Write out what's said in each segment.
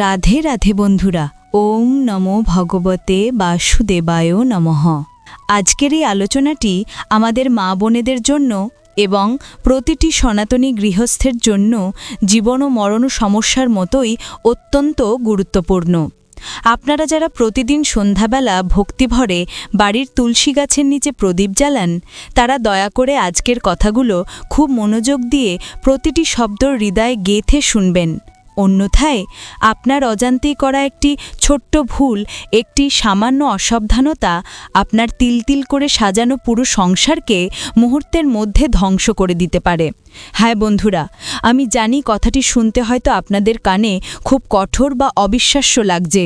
রাধে রাধে বন্ধুরা, ওম নমো ভগবতে বাসুদেবায় নমঃ। আজকের এই আলোচনাটি আমাদের মা বোনেদের জন্য এবং প্রতিটি সনাতনী গৃহস্থের জন্য জীবন ও মরণ সমস্যার মতোই অত্যন্ত গুরুত্বপূর্ণ। আপনারা যারা প্রতিদিন সন্ধ্যাবেলা ভক্তিভরে বাড়ির তুলসী গাছের নিচে প্রদীপ জ্বালান, তারা দয়া করে আজকের কথাগুলো খুব মনোযোগ দিয়ে প্রতিটি শব্দ হৃদয়ে গেথে শুনবেন। অন্যথায় আপনার অজান্তেই করা একটি ছোট্ট ভুল, একটি সামান্য অসাবধানতা, আপনার তিলতিল করে সাজানো পুরো সংসারকে মুহূর্তের মধ্যে ধ্বংস করে দিতে পারে। হ্যাঁ বন্ধুরা, আমি জানি কথাটি শুনতে হয়তো আপনাদের কানে খুব কঠোর বা অবিশ্বাস্য লাগছে,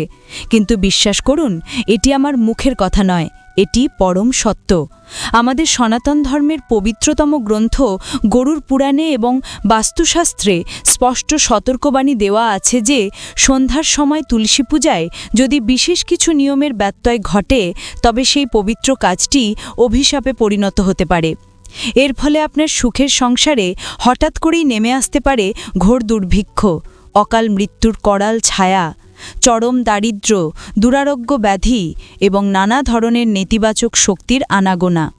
কিন্তু বিশ্বাস করুন, এটি আমার মুখের কথা নয়। এটি পরম সত্য। আমাদের সনাতন ধর্মের পবিত্রতম গ্রন্থ গরুর পুরাণে এবং বাস্তুশাস্ত্রে স্পষ্ট সতর্কবাণী দেওয়া আছে যে, সন্ধ্যার সময় তুলসী পূজায় যদি বিশেষ কিছু নিয়মের ব্যত্যয় ঘটে, তবে সেই পবিত্র কাজটি অভিশাপে পরিণত হতে পারে। এর ফলে আপনার সুখের সংসারে হঠাৎ করেই নেমে আসতে পারে ঘোর দুর্ভিক্ষ, অকাল মৃত্যুর করাল ছায়া। চরম দারিদ্র দুরারোগ্য ব্যাধি এবং নানা ধরনের নেতিবাচক শক্তির আনাগোনা।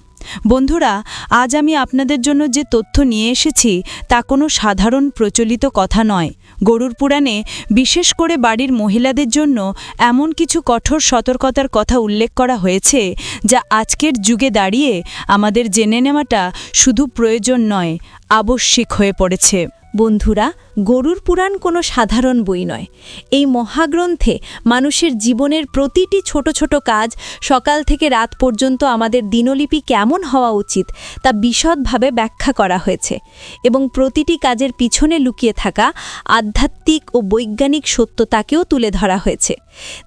বন্ধুরা, আজ আমি আপনাদের জন্য যে তথ্য নিয়ে এসেছি তা কোনো সাধারণ প্রচলিত কথা নয়। গরুর পুরাণে বিশেষ করে বাড়ির মহিলাদের জন্য এমন কিছু কঠোর সতর্কতার কথা উল্লেখ করা হয়েছে যা আজকের যুগে দাঁড়িয়ে আমাদের জেনে নেওয়াটা শুধু প্রয়োজন নয়, আবশ্যিক হয়ে পড়েছে। বন্ধুরা, গরুর পুরাণ কোনো সাধারণ বই নয়। এই মহাগ্রন্থে মানুষের জীবনের প্রতিটি ছোট ছোট কাজ সকাল থেকে রাত পর্যন্ত আমাদের দিনলিপি কেমন হওয়া উচিত তা বিশদভাবে ব্যাখ্যা করা হয়েছে এবং প্রতিটি কাজের পিছনে লুকিয়ে থাকা আধ্যাত্মিক ও বৈজ্ঞানিক সত্যতাকেও তুলে ধরা হয়েছে।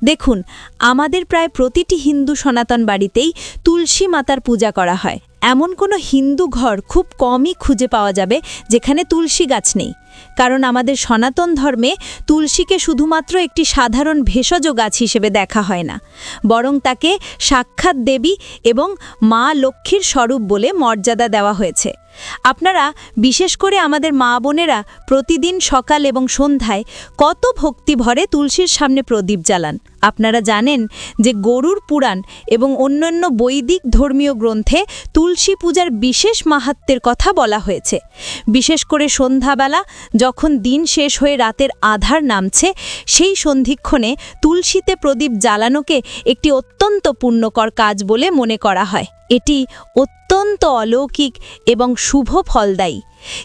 দেখুন, আমাদের প্রায় প্রতিটি হিন্দু সনাতন বাড়িতেই তুলসী মাতার পূজা করা হয় এমন কোনো হিন্দু ঘর খুব কমই খুঁজে পাওয়া যাবে যেখানে তুলসী গাছ নেই। কারণ আমাদের সনাতন ধর্মে তুলসীকে শুধুমাত্র একটি সাধারণ ভেষজ গাছ হিসেবে দেখা হয় না। বরং তাকে সাক্ষাৎ দেবী এবং মা লক্ষ্মীর স্বরূপ বলে মর্যাদা দেওয়া হয়েছে। আপনারা, বিশেষ করে আমাদের মা বোনেরা, প্রতিদিন সকাল এবং সন্ধ্যায় কত ভক্তি ভরে তুলসীর সামনে প্রদীপ জ্বালান। আপনারা জানেন যে গরুর পুরাণ এবং অন্যান্য বৈদিক ধর্মীয় গ্রন্থে তুলসী পূজার বিশেষ মাহাত্মের কথা বলা হয়েছে। বিশেষ করে সন্ধ্যাবেলা যখন দিন শেষ হয়ে রাতের আধার নামছে, সেই সন্ধিক্ষণে তুলসীতে প্রদীপ জ্বালানোকে একটি অত্যন্ত পুণ্যকর কাজ বলে মনে করা হয়। এটি অত্যন্ত অলৌকিক এবং শুভ ফলদায়ী।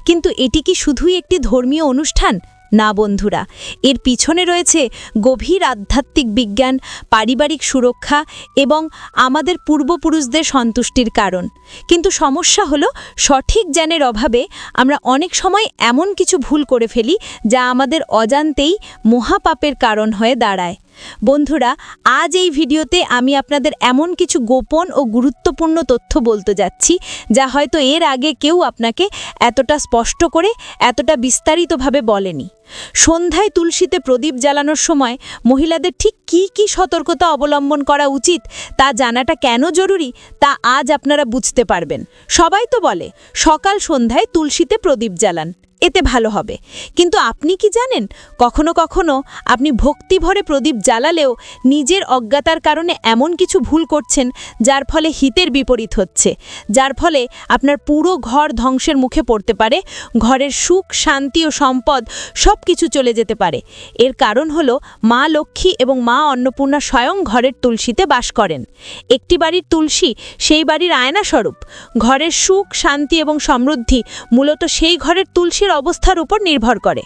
কিন্তু এটি কি শুধুই একটি ধর্মীয় অনুষ্ঠান? না বন্ধুরা, এর পিছনে রয়েছে গভীর আধ্যাত্মিক বিজ্ঞান, পারিবারিক সুরক্ষা এবং আমাদের পূর্বপুরুষদের সন্তুষ্টির কারণ। কিন্তু সমস্যা হলো, সঠিক জ্ঞানের অভাবে আমরা অনেক সময় এমন কিছু ভুল করে ফেলি যা আমাদের অজান্তেই মহাপাপের কারণ হয়ে দাঁড়ায়। বন্ধুরা, আজ এই ভিডিওতে আমি আপনাদের এমন কিছু গোপন ও গুরুত্বপূর্ণ তথ্য বলতে যাচ্ছি, যা হয়তো এর আগে কেউ আপনাকে এতটা স্পষ্ট করে, এতটা বিস্তারিতভাবে বলেনি। সন্ধ্যায় তুলসীতে প্রদীপ জ্বালানোর সময় মহিলাদের ঠিক কি কি সতর্কতা অবলম্বন করা উচিত তা জানাটা কেন জরুরি তা আজ আপনারা বুঝতে পারবেন। সবাই তো বলে, সকাল সন্ধ্যায় তুলসীতে প্রদীপ জ্বালান, এতে ভালো হবে। কিন্তু আপনি কি জানেন, কখনো কখনো আপনি ভক্তিভরে প্রদীপ জ্বালালেও নিজের অজ্ঞাতার কারণে এমন কিছু ভুল করছেন যার ফলে হিতের বিপরীত হচ্ছে, যার ফলে আপনার পুরো ঘর ধ্বংসের মুখে পড়তে পারে, ঘরের সুখ, শান্তি ও সম্পদ সব কিছু চলে যেতে পারে। এর কারণ হলো মা লক্ষ্মী এবং মা অন্নপূর্ণা স্বয়ং ঘরের তুলসীতে বাস করেন। একটি বাড়ির তুলসী সেই বাড়ির আয়না স্বরূপ ঘরের সুখ, শান্তি এবং সমৃদ্ধি মূলত সেই ঘরের তুলসীর অবস্থার উপর নির্ভর করে।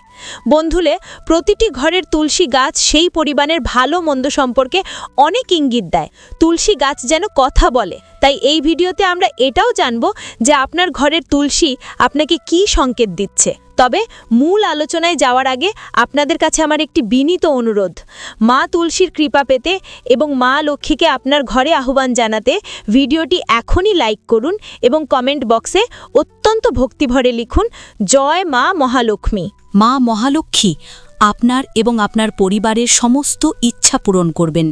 বন্ধুলে, প্রতিটি ঘরের তুলসী গাছ সেই পরিবারের ভালো মন্দ সম্পর্কে অনেক ইঙ্গিত দেয়। তুলসী গাছ যেন কথা বলে। তাই এই ভিডিওতে আমরা এটাও জানব যে আপনার ঘরের তুলসী আপনাকে কি সংকেত দিচ্ছে। তবে মূল আলোচনায় যাওয়ার আগে আপনাদের কাছে আমার একটি বিনীত অনুরোধ। মা তুলসীর কৃপা পেতে এবং মা লক্ষ্মীকে আপনার ঘরে আহ্বান জানাতে ভিডিওটি এখনই লাইক করুন এবং কমেন্ট বক্সে অত্যন্ত ভক্তিভরে লিখুন, জয় মা মহালক্ষ্মী। মা মহালক্ষ্মী, আপনার এবং আপনার পরিবারের সমস্ত ইচ্ছা পূরণ করবেন।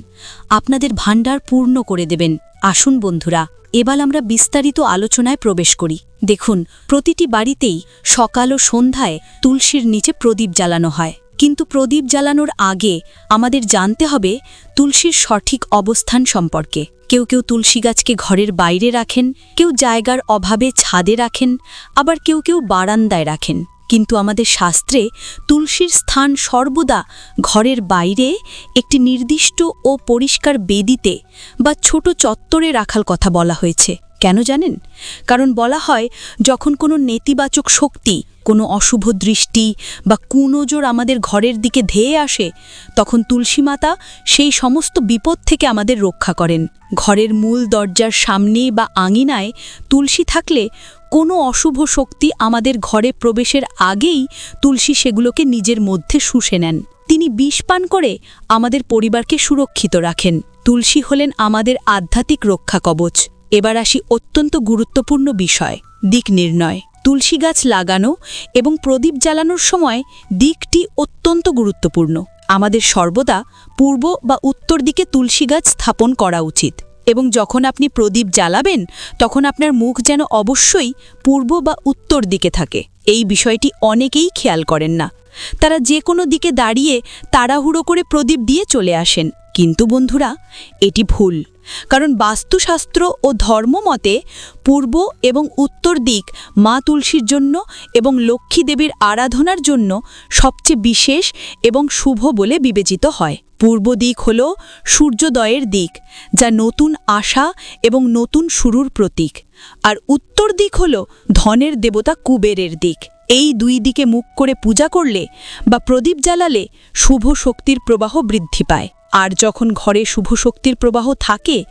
আপনাদের ভাণ্ডার পূর্ণ করে দেবেন। আসুন বন্ধুরা, এবার আমরা বিস্তারিত আলোচনায় প্রবেশ করি। দেখুন, প্রতিটি বাড়িতেই সকাল ও সন্ধ্যায় তুলসীর নিচে প্রদীপ জ্বালানো হয়। কিন্তু প্রদীপ জ্বালানোর আগে আমাদের জানতে হবে তুলসীর সঠিক অবস্থান সম্পর্কে। কেউ কেউ তুলসী গাছকে ঘরের বাইরে রাখেন, কেউ জায়গার অভাবে ছাদে রাখেন, আবার কেউ কেউ বারান্দায় রাখেন। কিন্তু আমাদের শাস্ত্রে তুলসীর স্থান সর্বদা ঘরের বাইরে, একটি নির্দিষ্ট ও পরিষ্কার বেদিতে বা ছোট চত্বরে রাখার কথা বলা হয়েছে। কেন জানেন? কারণ বলা হয়, যখন কোনো নেতিবাচক শক্তি, কোনো অশুভ দৃষ্টি বা কুনজর আমাদের ঘরের দিকে ধেয়ে আসে, তখন তুলসী মাতা সেই সমস্ত বিপদ থেকে আমাদের রক্ষা করেন। ঘরের মূল দরজার সামনে বা আঙিনায় তুলসী থাকলে কোনো অশুভ শক্তি আমাদের ঘরে প্রবেশের আগেই তুলসী সেগুলোকে নিজের মধ্যে শুষে নেন। তিনি বিষ পান করে আমাদের পরিবারকে সুরক্ষিত রাখেন। তুলসী হলেন আমাদের আধ্যাত্মিক রক্ষা কবচ। এবার আসি অত্যন্ত গুরুত্বপূর্ণ বিষয়, দিক নির্ণয়। তুলসী গাছ লাগানো এবং প্রদীপ জ্বালানোর সময় দিকটি অত্যন্ত গুরুত্বপূর্ণ। আমাদের সর্বদা পূর্ব বা উত্তর দিকে তুলসী গাছ স্থাপন করা উচিত এবং যখন আপনি প্রদীপ জ্বালাবেন, তখন আপনার মুখ যেন অবশ্যই পূর্ব বা উত্তর দিকে থাকে। এই বিষয়টি অনেকেই খেয়াল করেন না। তারা যে কোনো দিকে দাঁড়িয়ে তাড়াহুড়ো করে প্রদীপ দিয়ে চলে আসেন। কিন্তু বন্ধুরা, এটি ভুল, কারণ বাস্তুশাস্ত্র ও ধর্মমতে পূর্ব এবং উত্তর দিক মা তুলসীর জন্য এবং লক্ষ্মী দেবীর আরাধনার জন্য সবচেয়ে বিশেষ এবং শুভ বলে বিবেচিত হয়। পূর্ব দিক হল সূর্যোদয়ের দিক, যা নতুন আশা এবং নতুন শুরুর প্রতীক, আর উত্তর দিক হল ধনের দেবতা কুবেরের দিক। এই দুই দিকে মুখ করে পূজা করলে বা প্রদীপ জ্বালালে শুভ শক্তির প্রবাহ বৃদ্ধি পায়। আর যখন ঘরে শুভ শক্তির প্রবাহ থাকে,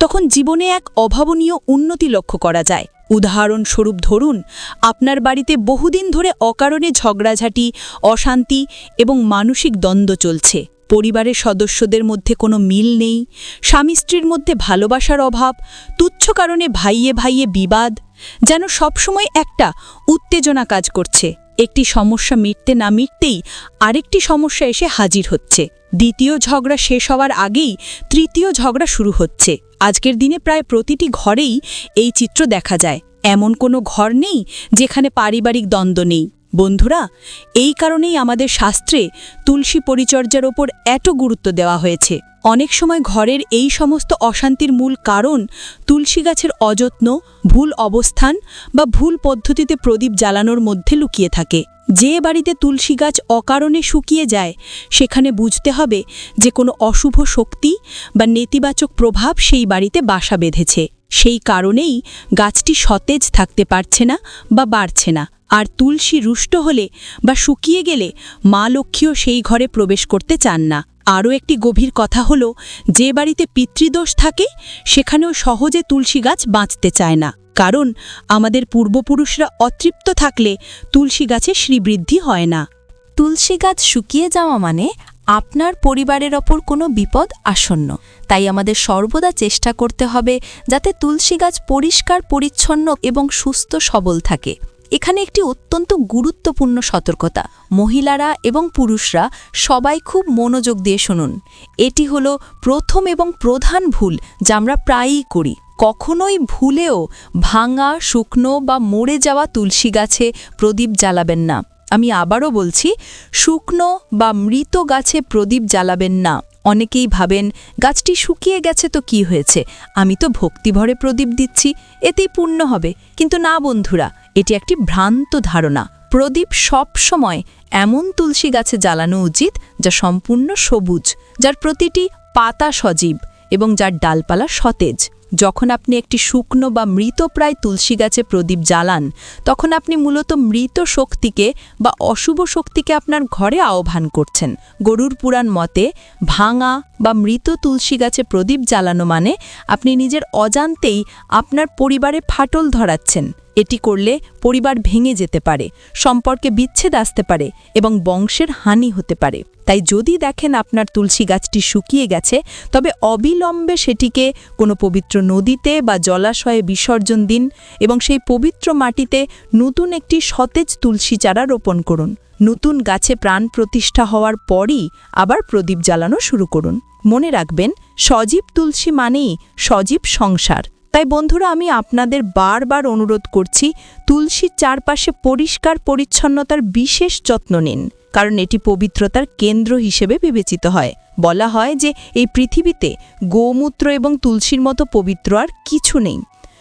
তখন জীবনে এক অভাবনীয় উন্নতি লক্ষ্য করা যায়। উদাহরণস্বরূপ ধরুন, আপনার বাড়িতে বহুদিন ধরে অকারণে ঝগড়াঝাটি, অশান্তি এবং মানসিক দ্বন্দ্ব চলছে। পরিবারের সদস্যদের মধ্যে কোনো মিল নেই স্বামী স্ত্রীর মধ্যে ভালোবাসার অভাব, তুচ্ছ কারণে ভাইয়ে ভাইয়ে বিবাদ যেন সবসময় একটা উত্তেজনা কাজ করছে। একটি সমস্যা মিটতে না মিটতেই আরেকটি সমস্যা এসে হাজির হচ্ছে। দ্বিতীয় ঝগড়া শেষ হওয়ার আগেই তৃতীয় ঝগড়া শুরু হচ্ছে। আজকের দিনে প্রায় প্রতিটি ঘরেই এই চিত্র দেখা যায়। এমন কোনো ঘর নেই যেখানে পারিবারিক দ্বন্দ্ব নেই। বন্ধুরা, এই কারণেই আমাদের শাস্ত্রে তুলসী পরিচর্যার ওপর এত গুরুত্ব দেওয়া হয়েছে। অনেক সময় ঘরের এই সমস্ত অশান্তির মূল কারণ তুলসী গাছের অযত্ন, ভুল অবস্থান বা ভুল পদ্ধতিতে প্রদীপ জ্বালানোর মধ্যে লুকিয়ে থাকে। যে বাড়িতে তুলসী গাছ অকারণে শুকিয়ে যায়, সেখানে বুঝতে হবে যে কোনো অশুভ শক্তি বা নেতিবাচক প্রভাব সেই বাড়িতে বাসা বেঁধেছে। সেই কারণেই গাছটি সতেজ থাকতে পারছে না বা বাড়ছে না। আর তুলসী রুষ্ট হলে বা শুকিয়ে গেলে মা লক্ষ্মীও সেই ঘরে প্রবেশ করতে চান না। আরও একটি গভীর কথা হলো, যে বাড়িতে পিতৃদোষ থাকে, সেখানেও সহজে তুলসী গাছ বাঁচতে চায় না। কারণ আমাদের পূর্বপুরুষরা অতৃপ্ত থাকলে তুলসী গাছে শ্রীবৃদ্ধি হয় না। তুলসী গাছ শুকিয়ে যাওয়া মানে আপনার পরিবারের ওপর কোনো বিপদ আসন্ন। তাই আমাদের সর্বদা চেষ্টা করতে হবে যাতে তুলসী গাছ পরিষ্কার, পরিচ্ছন্ন এবং সুস্থ, সবল থাকে। এখানে একটি অত্যন্ত গুরুত্বপূর্ণ সতর্কতা। মহিলারা এবং পুরুষরা সবাই খুব মনোযোগ দিয়ে শুনুন। এটি হলো প্রথম এবং প্রধান ভুল যা আমরা প্রায়ই করি। কখনোই ভুলেও ভাঙা, শুকনো বা মরে যাওয়া তুলসী গাছে প্রদীপ জ্বালাবেন না। আমি আবারও বলছি, শুকনো বা মৃত গাছে প্রদীপ জ্বালাবেন না। অনেকেই ভাবেন, গাছটি শুকিয়ে গেছে তো কি হয়েছে? আমি তো ভক্তিভরে প্রদীপ দিচ্ছি, এতেই পূর্ণ হবে। কিন্তু না বন্ধুরা, এটি একটি ভ্রান্ত ধারণা। প্রদীপ সব সময় এমন তুলসী গাছে জ্বালানো উচিত, যা সম্পূর্ণ সবুজ, যার প্রতিটি পাতা সজীব এবং যার ডালপালা সতেজ। যখন আপনি একটি শুকনো বা মৃতপ্রায় তুলসী গাছে প্রদীপ জ্বালান, তখন আপনি মূলত মৃত শক্তিকে বা অশুভ শক্তিকে আপনার ঘরে আহ্বান করছেন। গরুর পুরাণ মতে, ভাঙা বা মৃত তুলসী গাছে প্রদীপ জ্বালানো মানে আপনি নিজের অজান্তেই আপনার পরিবারে ফাটল ধরাচ্ছেন। এটি করলে পরিবার ভেঙে যেতে পারে, সম্পর্কে বিচ্ছেদ আসতে পারে এবং বংশের হানি হতে পারে। তাই যদি দেখেন আপনার তুলসী গাছটি শুকিয়ে গেছে, তবে অবিলম্বে সেটিকে কোনো পবিত্র নদীতে বা জলাশয়ে বিসর্জন দিন এবং সেই পবিত্র মাটিতে নতুন একটি সতেজ তুলসী চারা রোপণ করুন। নতুন গাছে প্রাণ প্রতিষ্ঠা হওয়ার পরই আবার প্রদীপ জ্বালানো শুরু করুন। মনে রাখবেন, সজীব তুলসী মানেই সজীব সংসার। তাই বন্ধুরা, আমি আপনাদের বারবার অনুরোধ করছি, তুলসীর চারপাশে পরিষ্কার পরিচ্ছন্নতার বিশেষ যত্ন নিন। কারণ এটি পবিত্রতার কেন্দ্র হিসেবে বিবেচিত হয়। বলা হয় যে এই পৃথিবীতে গোমূত্র এবং তুলসীর মতো পবিত্র আর কিছু নেই।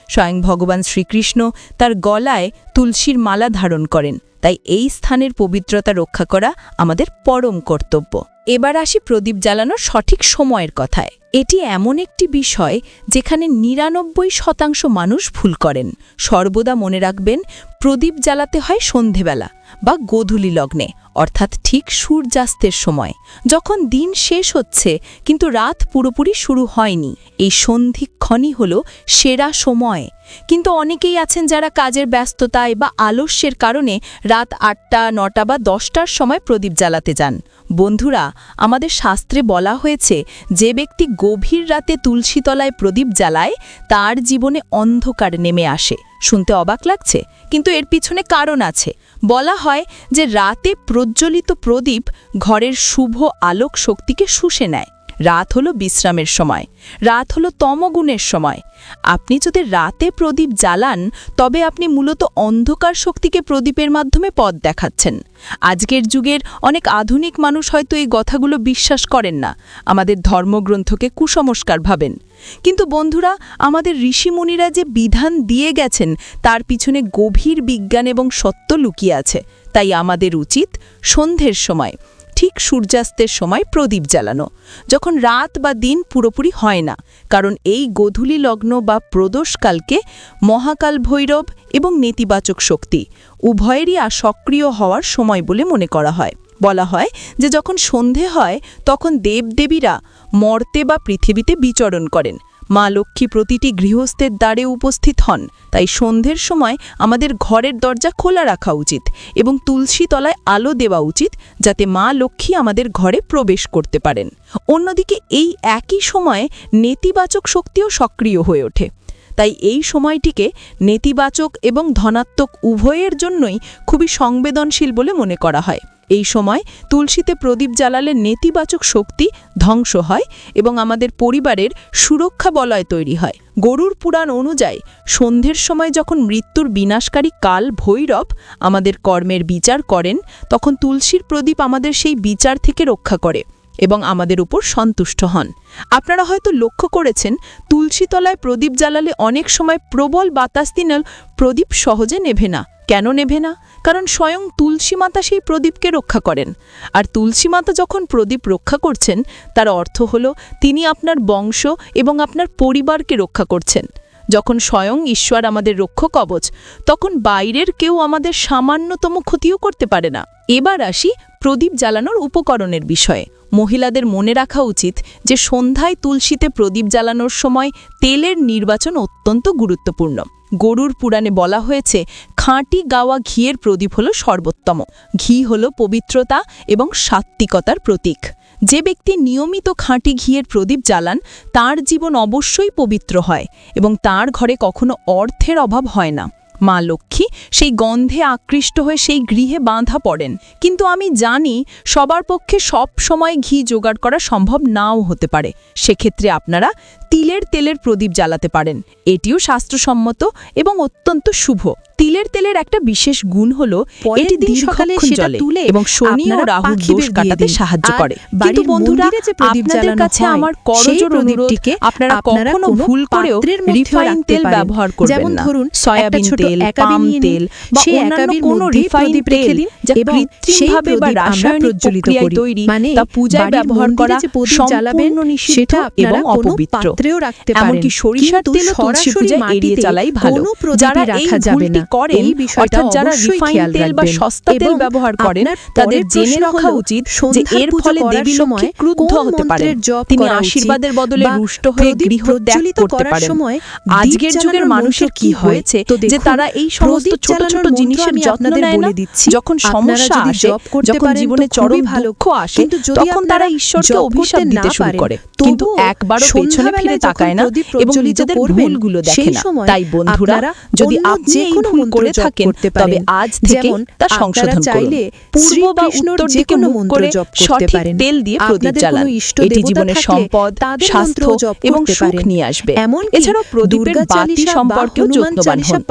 স্বয়ং ভগবান শ্রীকৃষ্ণ তার গলায় তুলসীর মালা ধারণ করেন। তাই এই স্থানের পবিত্রতা রক্ষা করা আমাদের পরম কর্তব্য। এবার আসি প্রদীপ জ্বালানোর সঠিক সময়ের কথায়। এটি এমন একটি বিষয় যেখানে নিরানব্বই শতাংশ মানুষ ভুল করেন। সর্বদা মনে রাখবেন, প্রদীপ জ্বালাতে হয় সন্ধেবেলা বা গোধূলি লগ্নে, অর্থাৎ ঠিক সূর্যাস্তের সময়। যখন দিন শেষ হচ্ছে, কিন্তু রাত পুরোপুরি শুরু হয়নি। এই সন্ধিক্ষণই হল সেরা সময়। কিন্তু অনেকেই আছেন যারা কাজের ব্যস্ততায় বা আলস্যের কারণে রাত আটটা, নটা বা দশটার সময় প্রদীপ জ্বালাতে যান। বন্ধুরা, আমাদের শাস্ত্রে বলা হয়েছে, যে ব্যক্তি গভীর রাতে তুলসীতলায় প্রদীপ জ্বালায়, তার জীবনে অন্ধকার নেমে আসে। শুনতে অবাক লাগছে, কিন্তু এর পিছনে কারণ আছে। বলা হয় যে রাতে প্রজ্বলিত প্রদীপ ঘরের শুভ আলোক শক্তিকে শুষে নেয়। রাত হলো বিশ্রামের সময়, রাত হলো তমগুণের সময়। আপনি যদি রাতে প্রদীপ জ্বালান, তবে আপনি মূলত অন্ধকার শক্তিকে প্রদীপের মাধ্যমে পথ দেখাচ্ছেন। আজকের যুগের অনেক আধুনিক মানুষ হয়তো এই কথাগুলো বিশ্বাস করেন না, আমাদের ধর্মগ্রন্থকে কুসংস্কার ভাবেন। কিন্তু বন্ধুরা, আমাদের ঋষিমুনিরা যে বিধান দিয়ে গেছেন, তার পিছনে গভীর বিজ্ঞান এবং সত্য লুকিয়ে আছে। তাই আমাদের উচিত সন্ধ্যের সময় ঠিক সূর্যাস্তের সময় প্রদীপ জ্বালানো, যখন রাত বা দিন পুরোপুরি হয় না, কারণ এই গোধূলি লগ্ন বা প্রদোষকালকে মহাকাল ভৈরব এবং নেতিবাচক শক্তি, উভয়েরই আর সক্রিয় হওয়ার সময় বলে মনে করা হয়। বলা হয় যে যখন সন্ধে হয়, তখন দেবদেবীরা মর্তে বা পৃথিবীতে বিচরণ করেন মা লক্ষ্মী প্রতিটি গৃহস্থের দ্বারে উপস্থিত হন। তাই সন্ধ্যের সময় আমাদের ঘরের দরজা খোলা রাখা উচিত এবং তুলসী তলায় আলো দেওয়া উচিত যাতে মা লক্ষ্মী আমাদের ঘরে প্রবেশ করতে পারেন। অন্যদিকে এই একই সময়ে নেতিবাচক শক্তিও সক্রিয় হয়ে ওঠে। তাই এই সময়টিকে নেতিবাচক এবং ধনাত্মক উভয়ের জন্যই খুবই সংবেদনশীল বলে মনে করা হয়। এই সময় তুলসীতে প্রদীপ জ্বালালে নেতিবাচক শক্তি ধ্বংস হয় এবং আমাদের পরিবারের সুরক্ষা বলয় তৈরি হয়। গরুর পুরাণ অনুযায়ী, সন্ধ্যের সময় যখন মৃত্যুর বিনাশকারী কাল ভৈরব আমাদের কর্মের বিচার করেন, তখন তুলসীর প্রদীপ আমাদের সেই বিচার থেকে রক্ষা করে এবং আমাদের উপর সন্তুষ্ট হন। আপনারা হয়তো লক্ষ্য করেছেন, তুলসীতলায় প্রদীপ জ্বালালে অনেক সময় প্রবল বাতাস দিনাল প্রদীপ সহজে নেভে না। কেন নেভে না? কারণ স্বয়ং তুলসী মাতা সেই প্রদীপকে রক্ষা করেন। আর তুলসী মাতা যখন প্রদীপ রক্ষা করছেন, তার অর্থ হল তিনি আপনার বংশ এবং আপনার পরিবারকে রক্ষা করছেন। যখন স্বয়ং ঈশ্বর আমাদের রক্ষক কবচ তখন বাইরের কেউ আমাদের সামান্যতম ক্ষতিও করতে পারে না। এবার আসি প্রদীপ জ্বালানোর উপকরণের বিষয়ে। মহিলাদের মনে রাখা উচিত যে সন্ধ্যায় তুলসীতে প্রদীপ জ্বালানোর সময় তেলের নির্বাচন অত্যন্ত গুরুত্বপূর্ণ। গরুর পুরাণে বলা হয়েছে, খাঁটি গাওয়া ঘিয়ের প্রদীপ হল সর্বোত্তম। ঘি হল পবিত্রতা এবং সাত্ত্বিকতার প্রতীক। যে ব্যক্তি নিয়মিত খাঁটি ঘিয়ের প্রদীপ জ্বালান, তার জীবন অবশ্যই পবিত্র হয় এবং তার ঘরে কখনো অর্থের অভাব হয় না। মা লক্ষ্মী সেই গন্ধে আকৃষ্ট হয়ে সেই গৃহে বাঁধা পড়েন। কিন্তু আমি জানি সবার পক্ষে সব সময় ঘি জোগাড় করা সম্ভব নাও হতে পারে। সেক্ষেত্রে আপনারা তিলের তেলের প্রদীপ জ্বালাতে পারেন। এটিও স্বাস্থ্যসম্মত এবং অত্যন্ত শুভ। তিলের তেলের একটা বিশেষ গুণ হল এটি দিন সকালে সেটা তুলে এবং শনি ও পাখিদের দোষ কাটাতে সাহায্য করে। কিন্তু বন্ধুরা আপনাদের কাছে আমার সেই করজোর অনুরোধ আপনারা কখনো ভুল করেও রিফাইন তেল ব্যবহার করবেন না। ধরুন, সয়াবিন তেল পাম তেল বা অন্যান্য কোনো রিফাইন তেল যা কৃত্রিমভাবে বা রাসায়নিক প্রক্রিয়ায় তৈরি মানে তা পূজায় ব্যবহার করা সম্পূর্ণ নিষিদ্ধ এবং অপবিত্র। পাত্রেও রাখতে পারেন। এমনকি সরিষার তেল তুলসী সরাসরি এড়িয়ে মাটিতে চালাই ভালো। যারা এই রাখা যাবে ভুলটি। করেন অর্থাৎ যারা রিফাইন তেল বা সস্তা তেল ব্যবহার করেন তাদের জেনে রাখা উচিত যে এর ফলে দেবী লক্ষ্মী ক্রুদ্ধ হতে পারেন। তিনি আশীর্বাদের বদলে রুষ্ট হয়ে গৃহ ত্যাগ করতে পারেন। আজকের যুগের মানুষের কি হয়েছে? যে তারা এই সমস্ত ছোট ছোট জিনিসের যত্ন নেয় না। দিচ্ছি। যখন সমস্যা আসে যখন জীবনে চরম ভালো। দুঃখ আসে তখন তারা ঈশ্বরকে অভিশাপ দিতে শুরু করে। কিন্তু তবুও একবারও পেছনে ফিরে তাকায় না এবং নিজেদের ভুলগুলো দেখে না। তাই বন্ধুরা যদি আপনি এই কোনো করে থাকেন তবে আজ থেকে তা সংশোধন করুন। পূর্ব বা উত্তর দিকে মুখ মন্ত্র করে জপ করতে সঠিক পারেন। তেল দিয়ে প্রদীপ জ্বালান। এটি জীবনের সম্পদ স্বাস্থ্য এবং সুখ নিয়ে আসবে। এমনকি এছাড়াও প্রদীপের বাতি সম্পর্কেও যত্নবান হন।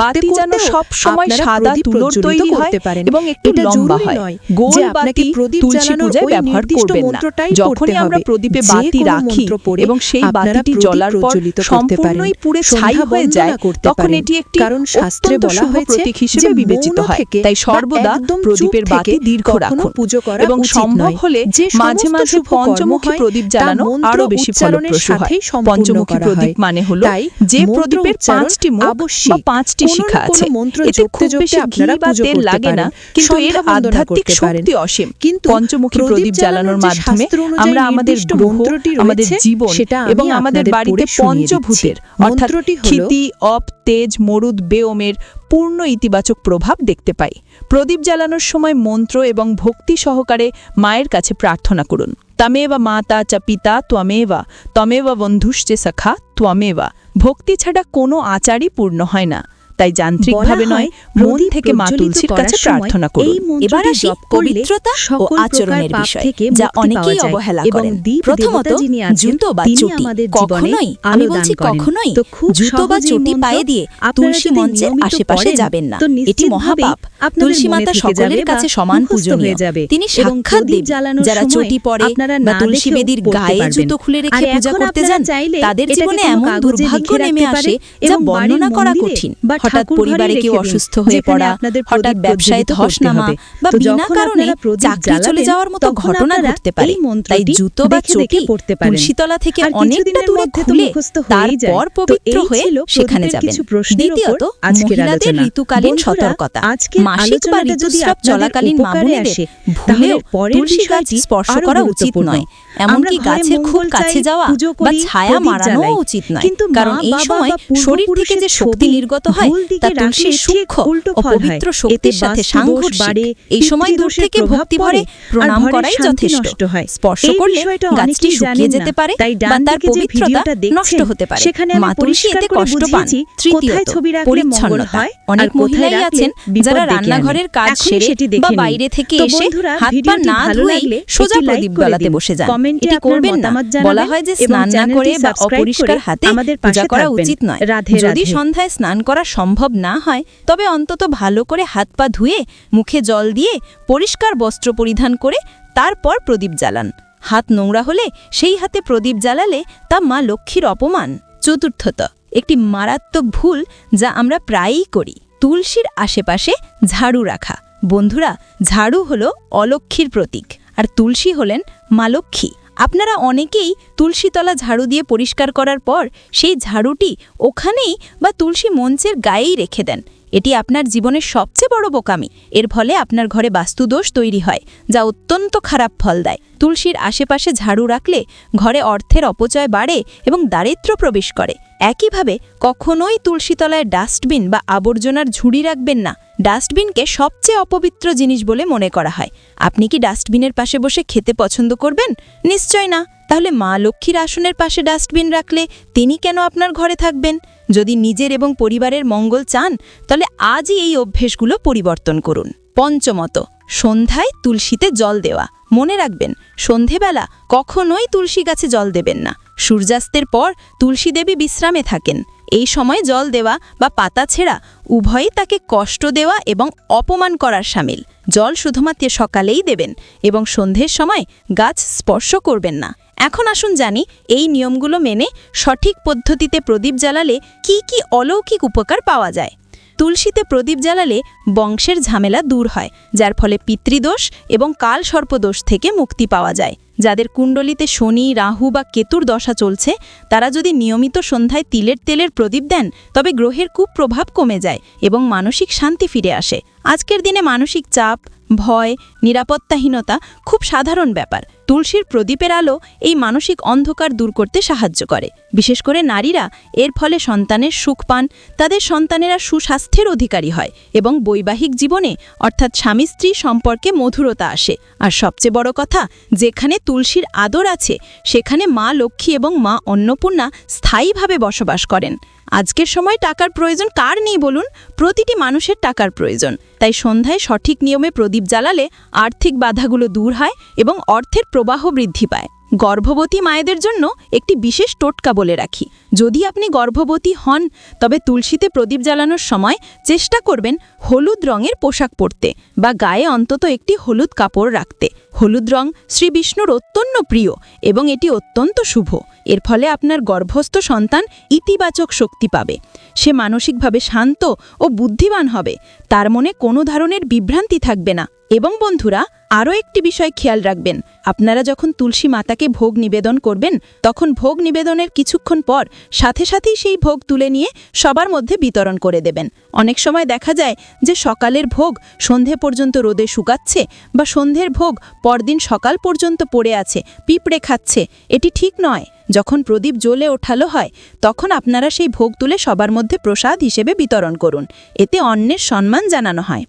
বাতি যেন সব সময় সাদা তুলোর তৈরি হয় করতে পারেন। এবং একটু লম্বা হয়। গোল বাতি প্রদীপ তুলসী পূজায় ব্যবহার করবেন না। যখনই আমরা প্রদীপে বাতি রাখি এবং সেই বাতিটি জ্বলার পর সম্পূর্ণই। পুড়ে ছাই হয়ে যায় তখন এটি একটি কারণ শাস্ত্রে অত্যন্ত বলা হয়েছে প্রতীক হিসেবে বিবেচিত হয়। তাই সর্বদা প্রদীপের বাতি দীর্ঘ রাখুন। পুজো করা এবং সম্ভব হলে যে মাঝে মাঝে পঞ্চমুখী প্রদীপ জ্বালানো আরও বেশি ফলপ্রসূ হয়। পঞ্চমুখী প্রদীপ মানে হলো যে প্রদীপের পাঁচটি মুখ বা পাঁচটি শিখা আছে। এতে খুব বেশি ঘি বা তেল লাগে না। কিন্তু এর আধ্যাত্মিক শক্তি অসীম। কিন্তু পঞ্চমুখী প্রদীপ জ্বালানোর মাধ্যমে আমরা আমাদের গ্রহ মন্ত্রটি আমাদের জীবন সেটা এবং আমাদের বাড়িতে পঞ্চভূতের অর্থাৎ ক্ষিতি অপ তেজ মরুদ বেওমের পূর্ণ ইতিবাচক প্রভাব দেখতে পাই। প্রদীপ জ্বালানোর সময় মন্ত্র এবং ভক্তি সহকারে মায়ের কাছে প্রার্থনা করুন। তমেবা মাতা চা পিতা ত্বমেবা তমেবা বন্ধুশ্চে সখা ত্বমেবা। ভক্তি ছাড়া কোনো আচারই পূর্ণ হয় না। তাই যান্ত্রিকভাবে বলা নয় মন থেকে মা তুলসীর কাছে প্রার্থনা করুন। এবার আসি পবিত্রতা ও আচরণের বিষয় যা অনেকেই অবহেলা করেন। প্রথমত যিনি আছেন, জুতো বা চটি কখনোই আমি বলছি কখনোই জুতো বা চটি পায়ে দিয়ে তুলসী মঞ্চের আশেপাশে যাবেন না। এটি মহাপাপ। তুলসী মাতা সকলের কাছে সমান পূজনীয় হয়ে যাবে। তিনি সাক্ষাৎ দেব। যারা চটি পরে বা না তুলসী বেদির গায়ে জুতো খুলে রেখে পূজা করতে যান তাদের জীবনে এমন দুর্ভাগ্য নেমে আসে যা এবং বর্ণনা করা কঠিন হঠাৎ পরিবারে কেউ অসুস্থ হয়ে পড়া হঠাৎ ব্যবসায় ধস নামা বা বিনা কারণে চাকরি চলে যাওয়ার মতো ঘটনা ঘটতে পারে। তাই জুতো বা চটি পড়তে পারেন। তুলসীতলা থেকে অনেকটা দূরে খুলে। তারপর পবিত্র হয়ে সেখানে যাবেন। দ্বিতীয়ত মহিলাদের ঋতুকালীন সতর্কতা। মাসিক বা যদি ঋতুস্রাব চলাকালীন মা আসে, ভুলেও তুলসী গাছ স্পর্শ করা উচিত নয়। এমনকি গাছের খুব কাছে যাওয়া বা ছায়া মারানো উচিত নয়। কিন্তু কারণ এই সময় শরীর থেকে যে শক্তি নির্গত হয় তা তুলসীর সূক্ষ্ম ও পবিত্র শক্তির সাথে সাংঘর্ষিক এই সময় দূর থেকে ভক্তি ভরে প্রণাম করাই যথেষ্ট। হয়। স্পর্শ করলে গাছটি শুকিয়ে যেতে পারে বা তার পবিত্রতা নষ্ট হতে পারে। মা তুলসী এতে কষ্ট পান। তৃতীয়ত পরিচ্ছন্নতা। অনেক মহিলাই আছেন যারা রান্নাঘরের কাজ সেরে বা বাইরে থেকে এসে হাত পা না ধুয়েই সোজা প্রদীপ দিন। বসে যান। এটি করবেন না। বলা হয় যে স্নান না করে বা অপরিষ্কার হাতে পূজা করা উচিত নয় রাধে যদি সন্ধ্যায় স্নান করা সম্ভব না হয়, তবে অন্তত ভালো করে হাত পা ধুয়ে, মুখে জল দিয়ে পরিষ্কার বস্ত্র পরিধান করে তারপর প্রদীপ জ্বালান। হাত নোংরা হলে সেই হাতে প্রদীপ জ্বালালে তা মা লক্ষ্মীর অপমান। চতুর্থত, একটি মারাত্মক ভুল যা আমরা প্রায়ই করি। তুলসীর আশেপাশে ঝাড়ু রাখা। বন্ধুরা, ঝাড়ু হলো অলক্ষীর প্রতীক, আর তুলসী হলেন মা লক্ষ্মী। আপনারা অনেকেই তুলসীতলা ঝাড়ু দিয়ে পরিষ্কার করার পর সেই ঝাড়ুটি ওখানেই বা তুলসী মঞ্চের গায়েই রেখে দেন। এটি আপনার জীবনের সবচেয়ে বড় বোকামি। এর ফলে আপনার ঘরে বাস্তুদোষ তৈরি হয়, যা অত্যন্ত খারাপ ফল দেয়। তুলসীর আশেপাশে ঝাড়ু রাখলে ঘরে অর্থের অপচয় বাড়ে এবং দারিদ্র্য প্রবেশ করে। একইভাবে কখনোই তুলসীতলায় ডাস্টবিন বা আবর্জনার ঝুড়ি রাখবেন না। ডাস্টবিনকে সবচেয়ে অপবিত্র জিনিস বলে মনে করা হয়। আপনি কি ডাস্টবিনের পাশে বসে খেতে পছন্দ করবেন? নিশ্চয় না। তাহলে মা লক্ষ্মীর আসনের পাশে ডাস্টবিন রাখলে তিনি কেন আপনার ঘরে থাকবেন? যদি নিজের এবং পরিবারের মঙ্গল চান, তাহলে আজই এই অভ্যেসগুলো পরিবর্তন করুন। পঞ্চমত, সন্ধ্যায় তুলসীতে জল দেওয়া। মনে রাখবেন, সন্ধেবেলা কখনোই তুলসী গাছে জল দেবেন না। সূর্যাস্তের পর তুলসী দেবী বিশ্রামে থাকেন। এই সময় জল দেওয়া বা পাতা ছেঁড়া উভয়ই তাকে কষ্ট দেওয়া এবং অপমান করার সামিল। জল শুধুমাত্র সকালেই দেবেন এবং সন্ধ্যের সময় গাছ স্পর্শ করবেন না। এখন আসুন জানি এই নিয়মগুলো মেনে সঠিক পদ্ধতিতে প্রদীপ জ্বালালে কি কি অলৌকিক উপকার পাওয়া যায়। তুলসীতে প্রদীপ জ্বালালে বংশের ঝামেলা দূর হয়, যার ফলে পিতৃদোষ এবং কাল সর্পদোষ থেকে মুক্তি পাওয়া যায়। যাদের কুণ্ডলিতে শনি, রাহু বা কেতুর দশা চলছে, তারা যদি নিয়মিত সন্ধ্যায় তিলের তেলের প্রদীপ দেন, তবে গ্রহের কুপ্রভাব কমে যায় এবং মানসিক শান্তি ফিরে আসে। আজকের দিনে মানসিক চাপ, ভয়, নিরাপত্তাহীনতা খুব সাধারণ ব্যাপার। তুলসীর প্রদীপের আলো এই মানসিক অন্ধকার দূর করতে সাহায্য করে। বিশেষ করে নারীরা এর ফলে সন্তানের সুখ পান, তাদের সন্তানেরা সুস্বাস্থ্যের অধিকারী হয় এবং বৈবাহিক জীবনে, অর্থাৎ স্বামী স্ত্রী সম্পর্কে মধুরতা আসে। আর সবচেয়ে বড় কথা, যেখানে তুলসীর আদর আছে, সেখানে মা লক্ষ্মী এবং মা অন্নপূর্ণা স্থায়ীভাবে বসবাস করেন। আজকের সময় টাকার প্রয়োজন কার নেই বলুন? প্রতিটি মানুষের টাকার প্রয়োজন। তাই সন্ধ্যায় সঠিক নিয়মে প্রদীপ জ্বালালে আর্থিক বাধাগুলো দূর হয় এবং অর্থের প্রবাহ বৃদ্ধি পায়। গর্ভবতী মায়েদের জন্য একটি বিশেষ টোটকা বলে রাখি। যদি আপনি গর্ভবতী হন, তবে তুলসীতে প্রদীপ জ্বালানোর সময় চেষ্টা করবেন হলুদ রঙের পোশাক পরতে বা গায়ে অন্তত একটি হলুদ কাপড় রাখতে। হলুদ রং শ্রী বিষ্ণুর অত্যন্ত প্রিয় এবং এটি অত্যন্ত শুভ। এর ফলে আপনার গর্ভস্থ সন্তান ইতিবাচক শক্তি পাবে। সে মানসিকভাবে শান্ত ও বুদ্ধিমান হবে। তার মনে কোনো ধরনের বিভ্রান্তি থাকবে না। এবং বন্ধুরা, আরও একটি বিষয় খেয়াল রাখবেন। আপনারা যখন তুলসী মাতাকে ভোগ নিবেদন করবেন, তখন ভোগ নিবেদনের কিছুক্ষণ পর সাথে সাথেই সেই ভোগ তুলে নিয়ে সবার মধ্যে বিতরণ করে দেবেন। অনেক সময় দেখা যায় যে সকালের ভোগ সন্ধে পর্যন্ত রোদে শুকাচ্ছে বা সন্ধ্যের ভোগ পরদিন সকাল পর্যন্ত পড়ে আছে, পিঁপড়ে খাচ্ছে। এটি ঠিক নয়। যখন প্রদীপ জ্বলে ওঠালো হয়, তখন আপনারা সেই ভোগ তুলে সবার মধ্যে প্রসাদ হিসেবে বিতরণ করুন। এতে অন্যের সম্মান জানানো হয়।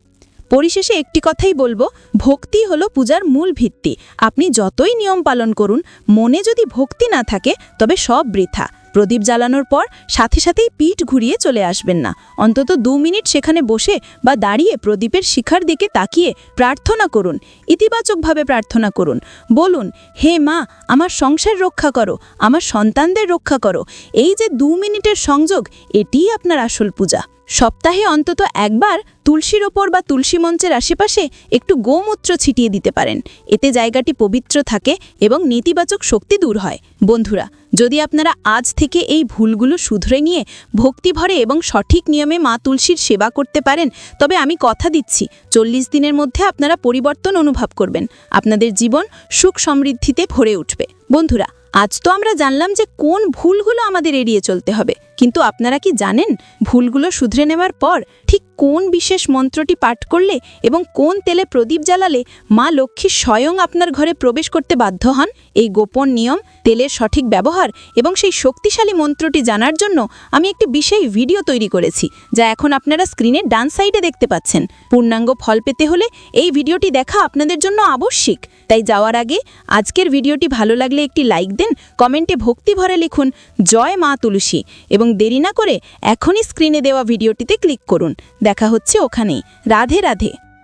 পরিশেষে একটি কথাই বলব, ভক্তি হলো পূজার মূল ভিত্তি। আপনি যতই নিয়ম পালন করুন, মনে যদি ভক্তি না থাকে, তবে সব বৃথা। প্রদীপ জ্বালানোর পর সাথে সাথেই পিঠ ঘুরিয়ে চলে আসবেন না। অন্তত দু মিনিট সেখানে বসে বা দাঁড়িয়ে প্রদীপের শিখার দিকে তাকিয়ে প্রার্থনা করুন, ইতিবাচকভাবে প্রার্থনা করুন। বলুন, হে মা, আমার সংসার রক্ষা করো, আমার সন্তানদের রক্ষা করো। এই যে দু মিনিটের সংযোগ, এটিই আপনার আসল পূজা। সপ্তাহে অন্তত একবার তুলসীর ওপর বা তুলসী মঞ্চের আশেপাশে একটু গোমূত্র ছিটিয়ে দিতে পারেন। এতে জায়গাটি পবিত্র থাকে এবং নেতিবাচক শক্তি দূর হয়। বন্ধুরা, যদি আপনারা আজ থেকে এই ভুলগুলো শুধরে নিয়ে ভক্তিভরে এবং সঠিক নিয়মে মা তুলসীর সেবা করতে পারেন, তবে আমি কথা দিচ্ছি, চল্লিশ দিনের মধ্যে আপনারা পরিবর্তন অনুভব করবেন। আপনাদের জীবন সুখ সমৃদ্ধিতে ভরে উঠবে। বন্ধুরা, আজ তো আমরা জানলাম যে কোন ভুলগুলো আমাদের এড়িয়ে চলতে হবে। কিন্তু আপনারা কি জানেন ভুলগুলো শুধরে নেওয়ার পর ঠিক কোন বিশেষ মন্ত্রটি পাঠ করলে এবং কোন তেলে প্রদীপ জ্বালালে মা লক্ষ্মী স্বয়ং আপনার ঘরে প্রবেশ করতে বাধ্য হন? এই গোপন নিয়ম, তেলের সঠিক ব্যবহার এবং সেই শক্তিশালী মন্ত্রটি জানার জন্য আমি একটি বিশেষ ভিডিও তৈরি করেছি, যা এখন আপনারা স্ক্রিনের ডান সাইডে দেখতে পাচ্ছেন। পূর্ণাঙ্গ ফল পেতে হলে এই ভিডিওটি দেখা আপনাদের জন্য আবশ্যিক। তাই যাওয়ার আগে আজকের ভিডিওটি ভালো লাগলে একটি লাইক দেন, কমেন্টে ভক্তি ভরে লিখুন, জয় মা তুলসী এবং দেরি না করে এখনই স্ক্রিনে দেওয়া ভিডিওটিতে ক্লিক করুন। দেখা হচ্ছে ওখানেই। রাধে রাধে।